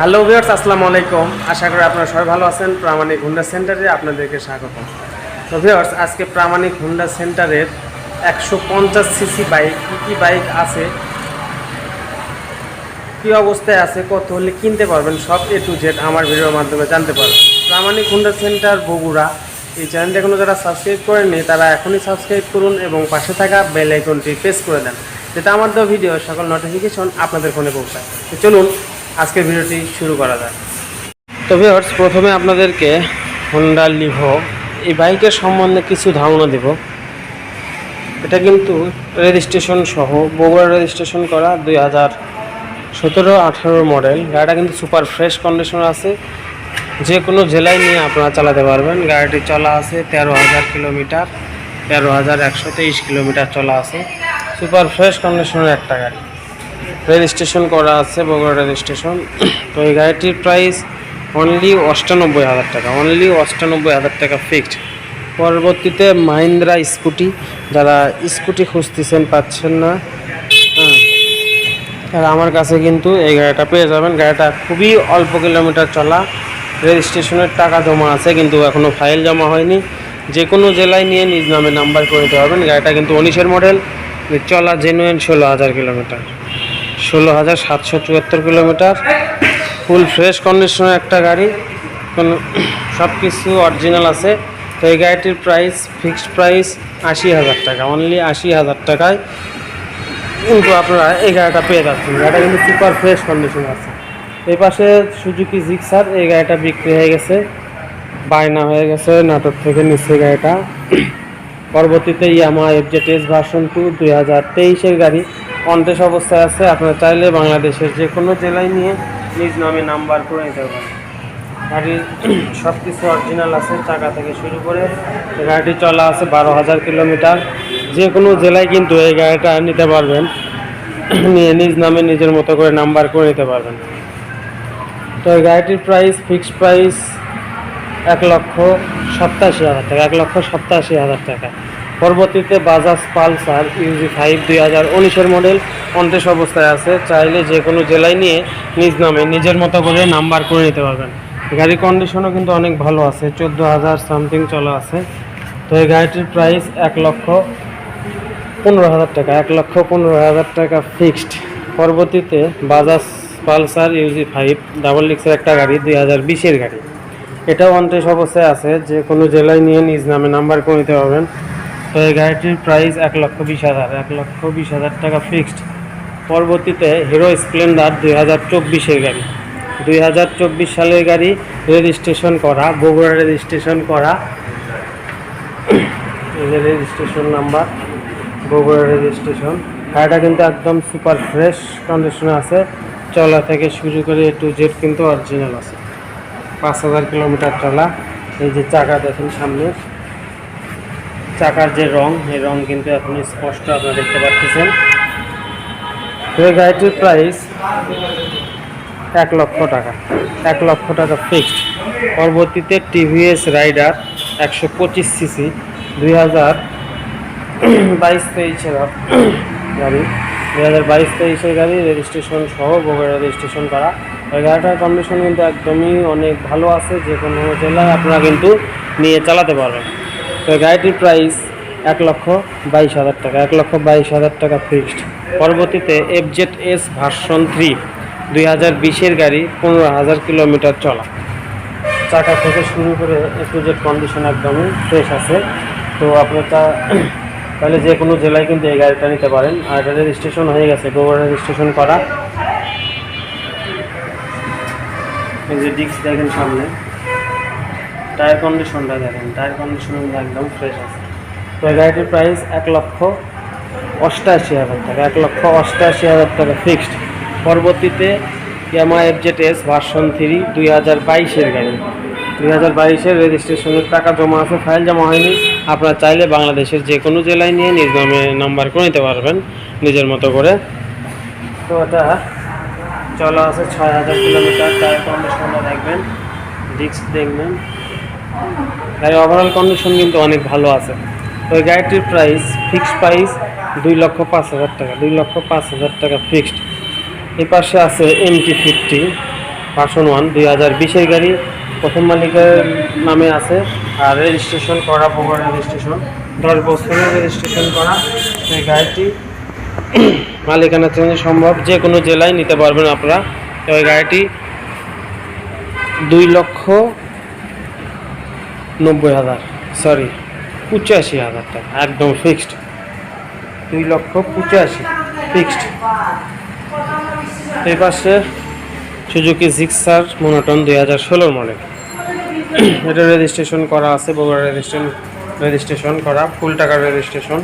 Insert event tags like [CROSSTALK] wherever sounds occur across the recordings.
Hello viewers, আসসালামু আলাইকুম। আশা করি আপনারা সবাই ভালো আছেন। প্রামাণিক হুন্ডা সেন্টারে আপনাদেরকে স্বাগত তো ভিউয়ার্স, আজকে প্রামাণিক হুন্ডা সেন্টারের একশো পঞ্চাশ সিসি বাইক কী কী বাইক আছে, কী অবস্থায় আছে, কত হলে কিনতে পারবেন, সব এ টু জেড আমার ভিডিওর মাধ্যমে জানতে পারবেন। Pramanik Honda centre Bogura. এই চ্যানেলটা এখনও যারা সাবস্ক্রাইব করেননি, তারা এখনই সাবস্ক্রাইব করুন এবং পাশে থাকা বেল আইকনটি প্রেস করে দেন যেটা আমার দেওয়া ভিডিও সকল নোটিফিকেশন আপনাদের ফোনে পৌঁছায়। তো চলুন আজকের ভিডিওটি শুরু করা যাক। তো ভিউয়ার্স প্রথমে আপনাদেরকে হোন্ডা লিভো এই বাইকের সম্বন্ধে কিছু ধারণা দেব। এটা কিন্তু রেজিস্ট্রেশন সহ বগুড়া রেজিস্ট্রেশন করা দুই হাজার সতেরো আঠারো মডেল গাড়িটা কিন্তু সুপার ফ্রেশ কন্ডিশন আছে। যে কোনো জেলায় নিয়ে আপনারা চালাতে পারবেন। গাড়িটি চলা আছে তেরো হাজার কিলোমিটার, তেরো হাজার একশো তেইশ কিলোমিটার চলা আছে। সুপার ফ্রেশ কন্ডিশনের একটা গাড়ি। রেজিস্ট্রেশন করা আছে, বগুড়া রেজিস্ট্রেশন তো এই গাড়িটির প্রাইস অনলি অষ্টানব্বই হাজার টাকা অনলি অষ্টানব্বই হাজার টাকা ফিক্সড পরবর্তীতে মাহিন্দ্রা স্কুটি, যারা স্কুটি খুঁজতেছেন পাচ্ছেন না। হ্যাঁ আর আমার কাছে কিন্তু এই গাড়িটা পেয়ে যাবেন। গাড়িটা খুবই অল্প কিলোমিটার চলা। রেজিস্ট্রেশনের টাকা জমা আছে, কিন্তু এখনও ফাইল জমা হয়নি। যে কোনো জেলায় নিয়ে নিজ নামে নাম্বার করে দিতে পারবেন। গাড়িটা কিন্তু উনিশের মডেল। চলা জেনুয়েন ষোলো হাজার কিলোমিটার। ষোলো হাজার সাতশো চুয়াত্তর কিলোমিটার। ফুল ফ্রেশ কন্ডিশনের একটা গাড়ি। কোনো সব কিছু অরিজিনাল আছে। তো এই গাড়িটির প্রাইস ফিক্সড প্রাইস আশি হাজার টাকা অনলি আশি হাজার টাকায়। কিন্তু আপনারা এই গাড়িটা পেয়ে যাচ্ছেন। গাড়িটা কিন্তু সুপার ফ্রেশ কন্ডিশন আছে। এই পাশে সুজুকি জিক্সার এই গাড়িটা বিক্রি হয়ে গেছে। বায়না হয়ে গেছে নাটক থেকে নিচ্ছে গাড়িটা। পরবর্তীতে Yamaha FZ S version two দুই হাজার তেইশের গাড়ি। কন্টেস অবস্থায় আছে। আপনারা চাইলে বাংলাদেশের যে কোনো জেলায় নিয়ে নিজ নামে নাম্বার করে নিতে পারেন। গাড়ির সব কিছু অরিজিনাল আছে, চাকা থেকে শুরু করে গাড়িটি চলা আছে বারো হাজার কিলোমিটার। যে কোনো জেলায় কিন্তু এই গাড়িটা নিতে পারবেন। নিয়ে নিজ নামে নিজের মতো করে নাম্বার করে নিতে পারবেন। তো এই গাড়িটির প্রাইস ফিক্সড প্রাইস এক লক্ষ সপ্তাশি হাজার টাকা, এক লক্ষ সপ্তাশি হাজার টাকা। পরবর্তীতে বাজাজ পালসার ইউজি ফাইভ দুই হাজার উনিশের মডেল কন্টেস অবস্থায় আছে। চাইলে যে কোনো জেলায় নিয়ে নিজ নামে নিজের মতো করে নাম্বার করে নিতে পারবেন। গাড়ির কন্ডিশনও কিন্তু অনেক ভালো আছে, চোদ্দ হাজার সামথিং চলা আছে। তো এই গাড়িটির প্রাইস এক লক্ষ পনেরো হাজার টাকা, এক লক্ষ পনেরো হাজার টাকা ফিক্সড পরবর্তীতে Bajaj Pulsar UG five double ডিক্সের একটা গাড়ি, দুই হাজার বিশের গাড়ি। এটাও অন্টেস অবস্থায় আছে, যে কোনো জেলায় নিয়ে নিজ নামে নাম্বার করে নিতে পারবেন। তো এই গাড়িটির প্রাইস এক লক্ষ বিশ হাজার। এক লক্ষ বিশ হাজার টাকা ফিক্সড পরবর্তীতে হিরো স্প্লেন্ডার দুই হাজার চব্বিশের গাড়ি। দুই হাজার চব্বিশ সালের গাড়ি রেজিস্ট্রেশন করা, বগুড়া রেজিস্ট্রেশন করা। রেজিস্ট্রেশন নাম্বার বগুড়া রেজিস্ট্রেশন গাড়িটা কিন্তু একদম সুপার ফ্রেশ কন্ডিশনে আছে। চলা থেকে শুরু করে টু জেড কিন্তু অরিজিনাল আছে। পাঁচ হাজার কিলোমিটার চলা। এই যে চাকা দেখেন সামনে। চাকার যে রং, এই রং কিন্তু এখন স্পষ্ট আপনারা দেখতে পাচ্ছেন। তো এই গাড়িটির প্রাইস এক লক্ষ টাকা। এক লক্ষ টাকা ফিক্সড পরবর্তীতে টিভিএস রাইডার একশো পঁচিশ সিসি দুই হাজার বাইশ তেইশের গাড়ি। দুই হাজার বাইশ তেইশের গাড়ি রেজিস্ট্রেশন সহ বগুড়া রেজিস্ট্রেশন করা। ওই গাড়িটার কন্ডিশন কিন্তু একদমই অনেক ভালো আছে, যে কোনো জেলায় আপনারা কিন্তু নিয়ে চালাতে পারবেন। তো গাড়িটির প্রাইস এক লক্ষ বাইশ হাজার টাকা, এক লক্ষ বাইশ হাজার টাকা ফিক্সড পরবর্তীতে এফজেড এস ভার্সন থ্রি দুই হাজার বিশের গাড়ি, পনেরো হাজার কিলোমিটার চলা। চাকা থেকে শুরু করে একটু জেড কন্ডিশন একদমই ফ্রেশ আছে। তো আপনার [CLEARS THROAT] তাহলে যে কোনো জেলায় কিন্তু এই গাড়িটা নিতে পারেন। আর এটা রেজিস্ট্রেশন হয়ে গেছে, গোবর রেজিস্ট্রেশন করা। এই যে ডিস্ক দেখেন সামনে। টায়ার কন্ডিশনটা দেখেন টায়ার কন্ডিশন একদম ফ্রেশ আছে। তো এই গাড়িটির প্রাইস এক লক্ষ অষ্টাশি হাজার টাকা, এক লক্ষ অষ্টাশি হাজার টাকা ফিক্সড পরবর্তীতে Yamaha FZ S version three দুই হাজার বাইশের গাড়ি। দুই হাজার বাইশের রেজিস্ট্রেশনের টাকা জমা আছে ফাইল জমা হয়নি। আপনারা চাইলে বাংলাদেশের যে কোনো জেলায় নিয়ে নিজ নামে নাম্বার করে নিতে পারবেন, নিজের মতো করে। তো এটা চলা আছে ছয় হাজার কিলোমিটার টায়ার কন্ডিশনটা দেখবেন ডিস্ক দেখবেন। গাড়ির ওভারঅল কন্ডিশন কিন্তু অনেক ভালো আছে। তো এই গাড়িটির প্রাইস ফিক্সড প্রাইস দুই লক্ষ পাঁচ হাজার টাকা, দুই লক্ষ পাঁচ হাজার টাকা ফিক্সড এই পাশে আছে এমটি ফিফটি ভার্সন ওয়ান দুই হাজার বিশের গাড়ি। প্রথম মালিকের নামে আছে আর রেজিস্ট্রেশন করা বগুড়া রেজিস্ট্রেশন দশ বছরের রেজিস্ট্রেশন করা এই গাড়িটি। মালিকানা চেঞ্জ সম্ভব, যে কোনো জেলায় নিতে পারবেন আপনারা। তো এই গাড়িটি দুই লক্ষ নব্বই হাজার সরি পঁচাশি হাজার টাকা, একদম ফিক্সড দুই লক্ষ পঁচাশি ফিক্সড এই পাশে সুজুকি জিক্সার মোনোটন দুই হাজার ষোলোর মডেল এটা রেজিস্ট্রেশন করা আছে বগুড়া রেজিস্ট্রেশন রেজিস্ট্রেশন করা ফুল টাকার রেজিস্ট্রেশন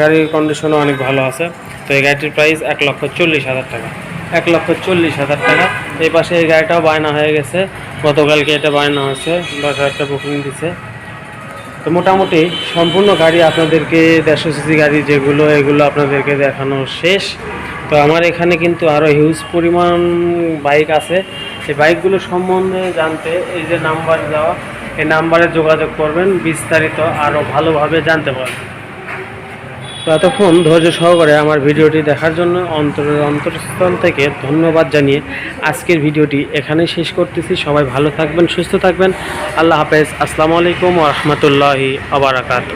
গাড়ির কন্ডিশনও অনেক ভালো আছে। তো এই গাড়িটির প্রাইস এক লক্ষ চল্লিশ হাজার টাকা। এক লক্ষ চল্লিশ হাজার টাকা। এই পাশে এই গাড়িটাও বায়না হয়ে গেছে। গতকালকে এটা বায়না হয়েছে দশ হাজার টাকা বুকিং দিছে। তো মোটামুটি সম্পূর্ণ গাড়ি আপনাদেরকে, দেড়শো সিসি গাড়ি যেগুলো, এগুলো আপনাদেরকে দেখানো শেষ। তো আমার এখানে কিন্তু আরও হিউজ পরিমাণ বাইক আছে। এই বাইকগুলো সম্বন্ধে জানতে এই যে নাম্বার দেওয়া, এই নাম্বারে যোগাযোগ করবেন, বিস্তারিত আরও ভালোভাবে জানতে পারবেন। তো এতক্ষণ ধৈর্য সহকারে আমার ভিডিওটি দেখার জন্য অন্তরের অন্তরস্থল থেকে ধন্যবাদ জানিয়ে আজকের ভিডিওটি এখানে শেষ করতেছি। সবাই ভালো থাকবেন, সুস্থ থাকবেন। আল্লাহ হাফেজ। আসসালামু আলাইকুম রহমতুল্লাহি আবরাকাত